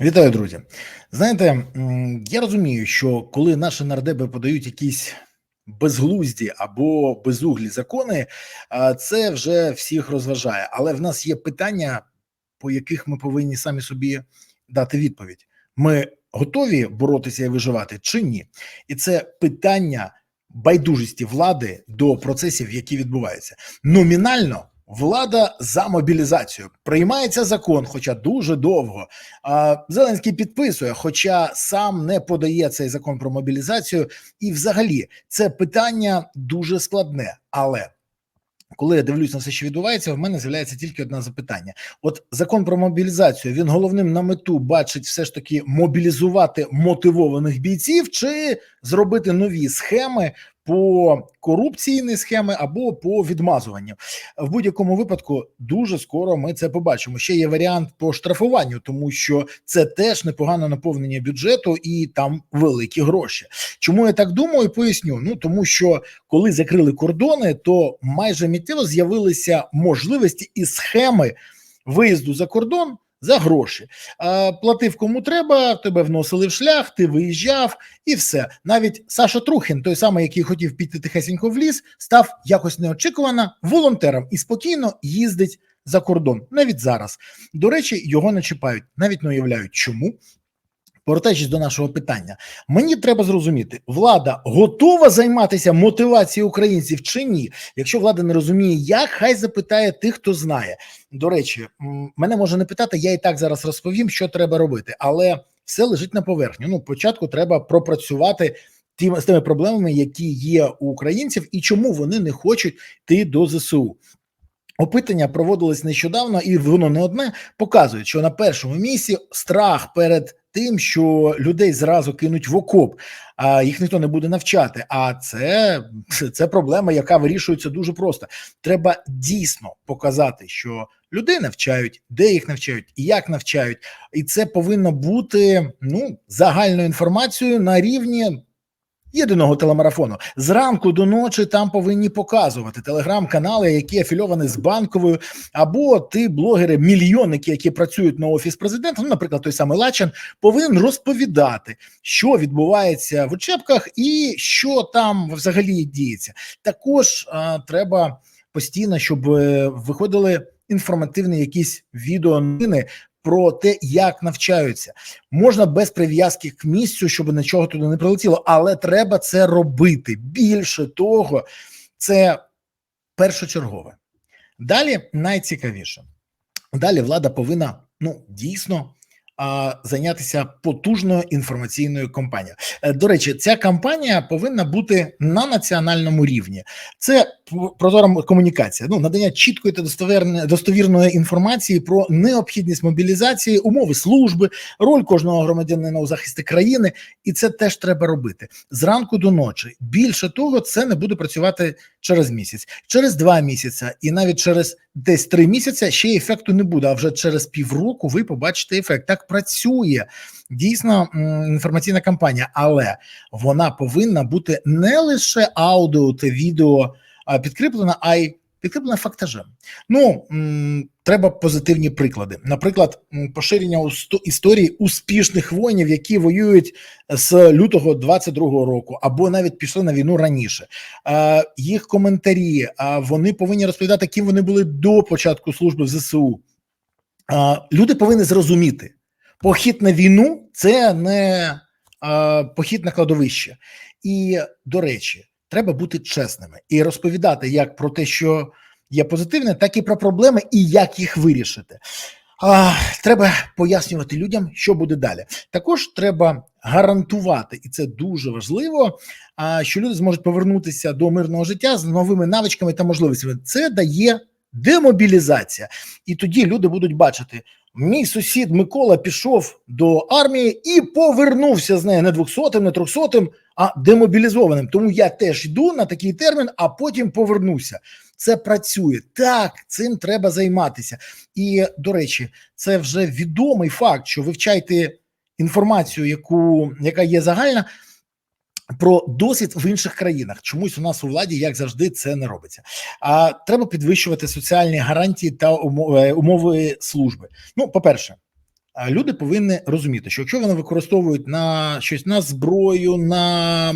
Вітаю, друзі. Знаєте, я розумію, що коли наші нардеби подають якісь безглузді або безуглі закони, це вже всіх розважає. Але в нас є питання, по яких ми повинні самі собі дати відповідь. Ми готові боротися і виживати чи ні? І це питання байдужості влади до процесів, які відбуваються. Номінально влада за мобілізацію приймається закон, хоча дуже довго. Зеленський підписує, хоча сам не подає цей закон про мобілізацію. І, взагалі, це питання дуже складне. Але коли я дивлюсь на все, що відбувається, в мене з'являється тільки одне запитання: от закон про мобілізацію він головним на мету бачить все ж таки мобілізувати мотивованих бійців, чи зробити нові схеми по корупційні схеми або по відмазуванню. В будь-якому випадку дуже скоро ми це побачимо. Ще є варіант по штрафуванню, тому що це теж непогане наповнення бюджету і там великі гроші. Чому я так думаю? Поясню. Ну тому що коли закрили кордони, то майже миттєво з'явилися можливості і схеми виїзду за кордон. За гроші а, платив кому треба, тебе вносили в шлях, ти виїжджав, і все. Навіть Саша Трухін, той самий, який хотів піти тихесенько в ліс, став якось неочікувано волонтером і спокійно їздить за кордон. Навіть зараз. До речі, його не чіпають, навіть не уявляють, чому. Повертаючись до нашого питання, мені треба зрозуміти, влада готова займатися мотивацією українців чи ні? Якщо влада не розуміє, як хай запитає тих, хто знає. До речі, мене може не питати, я і так зараз розповім, що треба робити, але все лежить на поверхні. Ну, спочатку треба пропрацювати тим з тими проблемами, які є у українців, і чому вони не хочуть йти до ЗСУ. Опитання проводилось нещодавно, і воно не одне показує, що на першому місці страх перед тим, що людей зразу кинуть в окоп, а їх ніхто не буде навчати. А це, це проблема, яка вирішується дуже просто. Треба дійсно показати, що людей навчають, де їх навчають і як навчають, і це повинно бути ну загальною інформацією на рівні. Єдиного телемарафону зранку до ночі там повинні показувати телеграм-канали, які афільовані з банковою, або ти блогери, мільйонники, які працюють на офіс президента. Ну, наприклад, той самий Лачин повинен розповідати, що відбувається в учебках і що там взагалі діється. Також а, треба постійно, щоб е, виходили інформативні якісь відео про те, як навчаються, можна без прив'язки к місцю, щоб нічого туди не прилетіло, але треба це робити. Більше того, це першочергове. Далі найцікавіше. Далі влада повинна ну дійсно а, зайнятися потужною інформаційною кампанією. Е, До речі, ця кампанія повинна бути на національному рівні. Це прозора комунікація, ну надання чіткої та достовірної інформації про необхідність мобілізації, умови служби, роль кожного громадянина у захисті країни, і це теж треба робити зранку до ночі. Більше того, це не буде працювати через місяць, через два місяці, і навіть через десь три місяці ще ефекту не буде. А вже через півроку ви побачите ефект. Так працює дійсно інформаційна кампанія, але вона повинна бути не лише аудіо та відео підкріплена, а й підкріплена фактажем. Ну треба позитивні приклади. Наприклад, поширення історії успішних воїнів, які воюють з лютого 22-го року, або навіть пішли на війну раніше. Е, їх коментарі вони повинні розповідати, ким вони були до початку служби в ЗСУ. Е, люди повинні зрозуміти, похід на війну це не е, похід на кладовище. І до речі, треба бути чесними і розповідати як про те, що є позитивне, так і про проблеми, і як їх вирішити. А, Треба пояснювати людям, що буде далі. Також треба гарантувати, і це дуже важливо. А що люди зможуть повернутися до мирного життя з новими навичками та можливостями. Це дає демобілізація, і тоді люди будуть бачити. Мій сусід Микола пішов до армії і повернувся з нею не 200-м, не 300-м, а демобілізованим. Тому я теж йду на такий термін, а потім повернуся. Це працює так, цим треба займатися. І до речі, це вже відомий факт, що вивчайте інформацію, яку яка є загальна. Про досвід в інших країнах чомусь у нас у владі, як завжди, це не робиться. А треба підвищувати соціальні гарантії та умови, умови служби. Ну, по перше, люди повинні розуміти, що якщо вони використовують на щось на зброю, на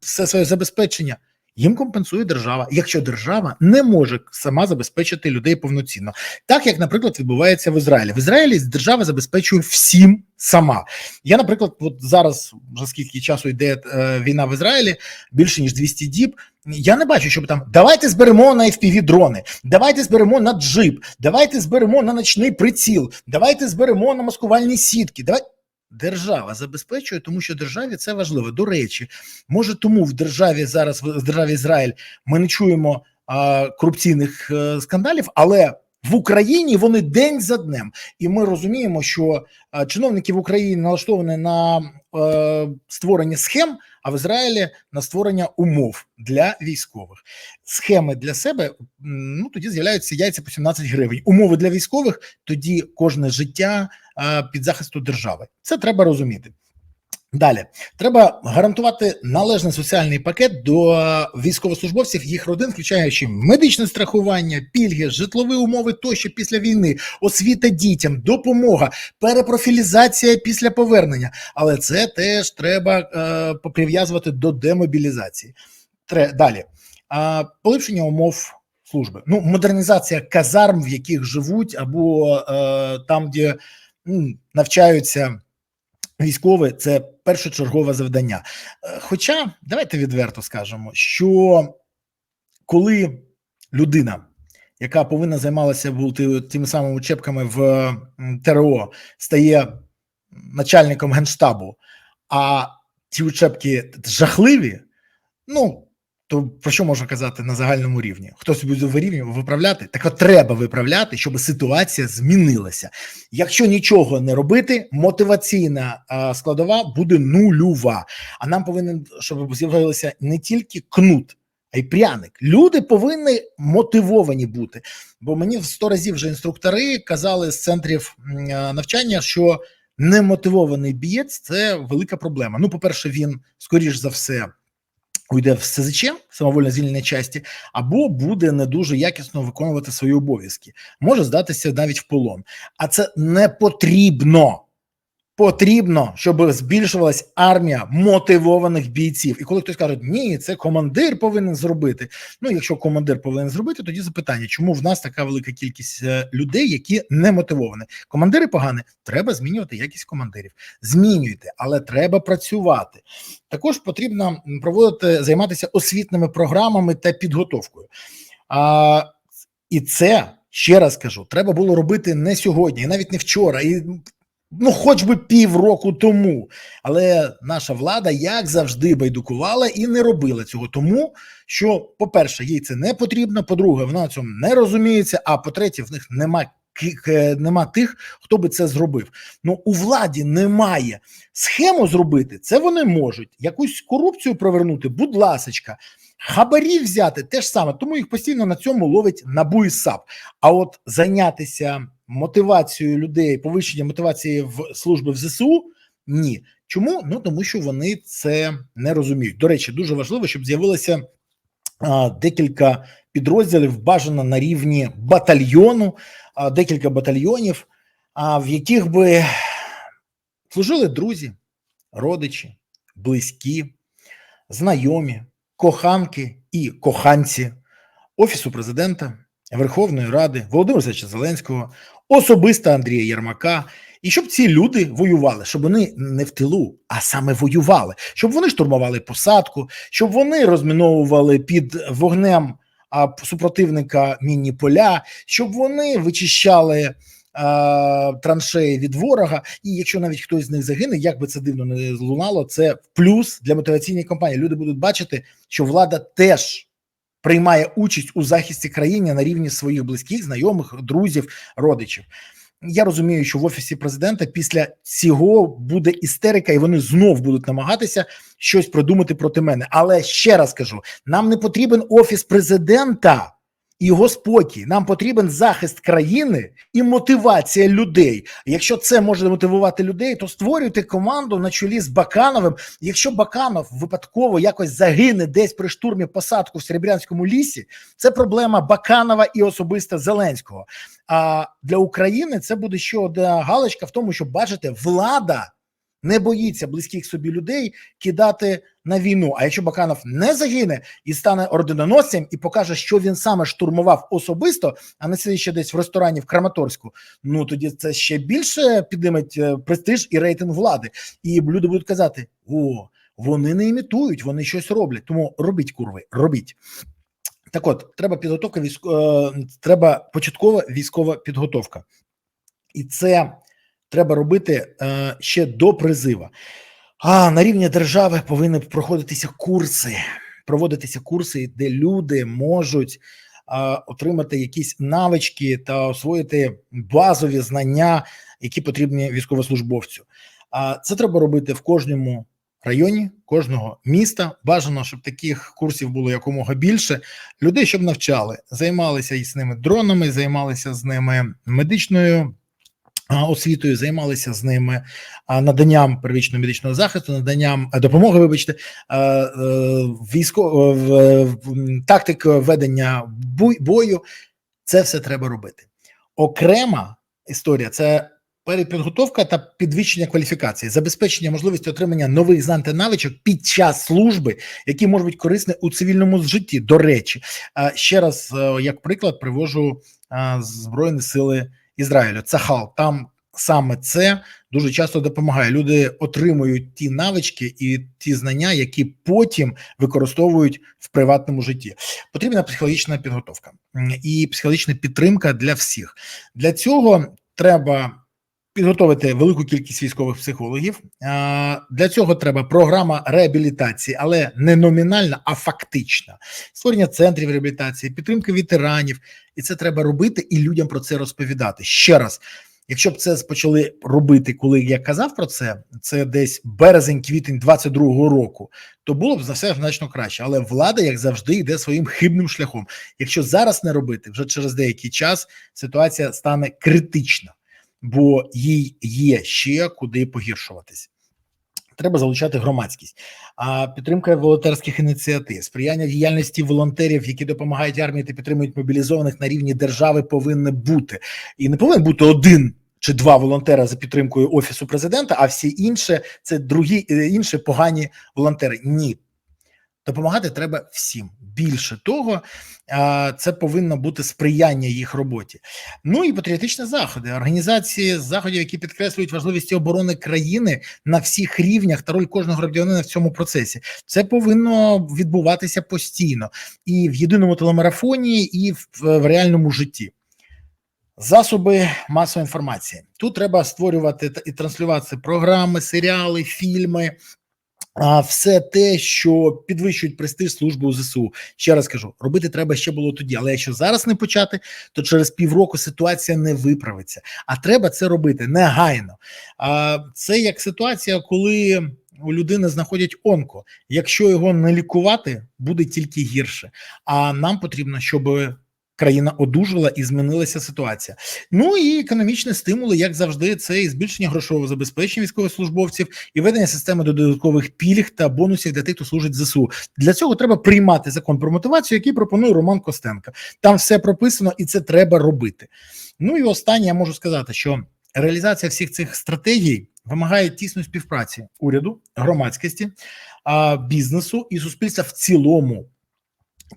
все своє забезпечення, їм компенсує держава, якщо держава не може сама забезпечити людей повноцінно, так як, наприклад, відбувається в Ізраїлі. В Ізраїлі держава забезпечує всім сама. Я, наприклад, от зараз вже скільки часу йде е, війна в Ізраїлі, більше ніж 200 діб. Я не бачу, щоб там давайте зберемо на fpv дрони, давайте зберемо на джип, давайте зберемо на ночний приціл, давайте зберемо на маскувальні сітки. Давай держава забезпечує, тому що державі це важливо. До речі, може тому в державі зараз в державі Ізраїль ми не чуємо а, корупційних е, скандалів, але в Україні вони день за днем, і ми розуміємо, що а, чиновники в Україні налаштовані на е, створення схем, а в Ізраїлі на створення умов для військових. Схеми для себе ну тоді з'являються яйця по 17 гривень. Умови для військових тоді кожне життя а, під захисту держави. Це треба розуміти. Далі треба гарантувати належний соціальний пакет до військовослужбовців їх родин, включаючи медичне страхування, пільги, житлові умови тощо після війни, освіта дітям, допомога, перепрофілізація після повернення. Але це теж треба е, прив'язувати до демобілізації. Тре, далі а, поліпшення умов служби. Ну, модернізація казарм, в яких живуть, або е, там, де навчаються військові, це першочергове завдання. Е, Хоча давайте відверто скажемо, що коли людина, яка повинна займалася бути тими самими учебками в ТРО, стає начальником генштабу, а ті учебки жахливі, ну то про що можна казати на загальному рівні? Хтось буде виправляти? Так от треба виправляти, щоб ситуація змінилася. Якщо нічого не робити, мотиваційна складова буде нульова. А нам повинен, щоб з'явилося не тільки кнут, а й пряник. Люди повинні мотивовані бути. Бо мені в сто разів вже інструктори казали з центрів навчання, що немотивований бієць це велика проблема. Ну, по-перше, він скоріш за все. Уйде в СЗЧ, самовольно звільнення часті, або буде не дуже якісно виконувати свої обов'язки, може здатися навіть в полон. А це не потрібно. Потрібно, щоб збільшувалась армія мотивованих бійців. І коли хтось каже, ні, це командир повинен зробити. Ну, якщо командир повинен зробити, тоді запитання, чому в нас така велика кількість е, людей, які не мотивовані? Командири погані, треба змінювати якість командирів. Змінюйте, але треба працювати. Також потрібно проводити займатися освітними програмами та підготовкою. А, і це ще раз кажу, треба було робити не сьогодні, і навіть не вчора, і ну, хоч би півроку тому. Але наша влада, як завжди, байдукувала і не робила цього. Тому що, по-перше, їй це не потрібно. По-друге, вона на цьому не розуміється. А по-третє, в них нема к- нема тих, хто би це зробив. Ну у владі немає схему зробити. Це вони можуть. Якусь корупцію провернути, будь ласочка. Хабарі взяти теж саме, тому їх постійно на цьому ловить НАБУ і САП. А от зайнятися мотивацією людей, повищення мотивації в служби в ЗСУ ні. Чому? Ну тому що вони це не розуміють. До речі, дуже важливо, щоб з'явилося а, декілька підрозділів, бажано на рівні батальйону, а, декілька батальйонів, а, в яких би служили друзі, родичі, близькі, знайомі, коханки і коханці Офісу президента, Верховної Ради, Володимира Зача Зеленського, особисто Андрія Єрмака, і щоб ці люди воювали, щоб вони не в тилу, а саме воювали, щоб вони штурмували посадку, щоб вони розміновували під вогнем а, супротивника мінні поля, щоб вони вичищали а, траншеї від ворога. І якщо навіть хтось з них загине, як би це дивно не лунало, це плюс для мотиваційної кампанії. Люди будуть бачити, що влада теж приймає участь у захисті країни на рівні своїх близьких, знайомих, друзів, родичів. Я розумію, що в офісі президента після цього буде істерика, і вони знов будуть намагатися щось придумати проти мене. Але ще раз кажу: нам не потрібен офіс президента. Його спокій. Нам потрібен захист країни і мотивація людей. Якщо це може мотивувати людей, то створюйте команду на чолі з Бакановим. Якщо Баканов випадково якось загине десь при штурмі посадку в Серебрянському лісі, це проблема Баканова і особисто Зеленського. А для України це буде ще одна галочка в тому, що бачите, влада не боїться близьких собі людей кидати на війну. А якщо Баканов не загине і стане орденоносцем і покаже, що він саме штурмував особисто, а не сидить ще десь в ресторані в Краматорську, ну тоді це ще більше підніметь е, престиж і рейтинг влади. І люди будуть казати: о, вони не імітують, вони щось роблять. Тому робіть курви, робіть. Так, от треба підготовка військо, е, треба початкова військова підготовка, і це треба робити е, ще до призива. А на рівні держави повинні проходитися курси, проводитися курси, де люди можуть а, отримати якісь навички та освоїти базові знання, які потрібні військовослужбовцю. А це треба робити в кожному районі, кожного міста. Бажано, щоб таких курсів було якомога більше. Людей, щоб навчали, займалися із ними дронами, займалися з ними медичною освітою, займалися з ними наданням первічного медичного захисту, наданням е, допомоги. Вибачте, е, військо тактик ведення бою. Це все треба робити. Окрема історія це перепідготовка та підвищення кваліфікації, забезпечення можливості отримання нових знань та навичок під час служби, які можуть бути корисні у цивільному житті. До речі, ще раз е, як приклад привожу збройні сили. Ізраїлю. Цахал там саме це дуже часто допомагає. Люди отримують ті навички і ті знання, які потім використовують в приватному житті. Потрібна психологічна підготовка і психологічна підтримка для всіх. Для цього треба. Підготовити велику кількість військових психологів для цього треба програма реабілітації, але не номінальна, а фактична створення центрів реабілітації, підтримки ветеранів, і це треба робити і людям про це розповідати. Ще раз, якщо б це почали робити, коли я казав про це, це десь березень-квітень 22-го року, то було б за все значно краще. Але влада, як завжди, йде своїм хибним шляхом. Якщо зараз не робити, вже через деякий час ситуація стане критична бо їй є ще куди погіршуватись. Треба залучати громадськість, а підтримка волонтерських ініціатив, сприяння діяльності волонтерів, які допомагають армії та підтримують мобілізованих на рівні держави, повинне бути і не повинен бути один чи два волонтера за підтримкою офісу президента, а всі інші це другі е, інші погані волонтери. Ні, Допомагати треба всім. Більше того, це повинно бути сприяння їх роботі. Ну і патріотичні заходи, організації заходів, які підкреслюють важливість оборони країни на всіх рівнях та роль кожного громадянина в цьому процесі. Це повинно відбуватися постійно і в єдиному телемарафоні, і в, в реальному житті. Засоби масової інформації тут треба створювати і транслювати програми, серіали, фільми, а все те, що підвищують престиж служби у ЗСУ, ще раз кажу, робити треба ще було тоді. Але якщо зараз не почати, то через півроку ситуація не виправиться. А треба це робити негайно. А це як ситуація, коли у людини знаходять онко. Якщо його не лікувати, буде тільки гірше. А нам потрібно, щоб країна одужала і змінилася ситуація. Ну і економічні стимули, як завжди, це і збільшення грошового забезпечення військовослужбовців і ведення системи додаткових пільг та бонусів для тих, хто служить зсу. Для цього треба приймати закон про мотивацію, який пропонує Роман Костенко. Там все прописано, і це треба робити. Ну і останнє я можу сказати, що реалізація всіх цих стратегій вимагає тісної співпраці уряду, громадськості, бізнесу і суспільства в цілому.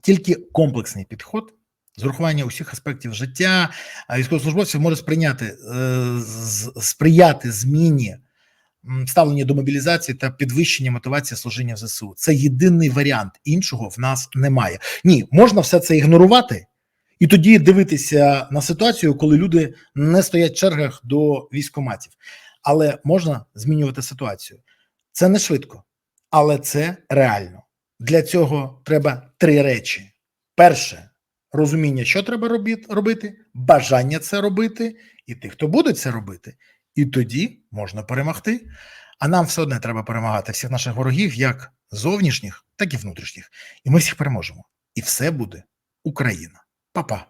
Тільки комплексний підход з урахування усіх аспектів життя військовослужбовців може сприйняти е, сприяти зміні ставлення до мобілізації та підвищення мотивації служіння в ЗСУ. Це єдиний варіант. Іншого в нас немає. Ні, можна все це ігнорувати. І тоді дивитися на ситуацію, коли люди не стоять в чергах до військоматів. Але можна змінювати ситуацію. Це не швидко, але це реально. Для цього треба три речі: перше розуміння, що треба робити, бажання це робити, і тих, хто буде це робити, і тоді можна перемогти. А нам все одне треба перемагати всіх наших ворогів, як зовнішніх, так і внутрішніх. І ми всіх переможемо. І все буде Україна. Па-па.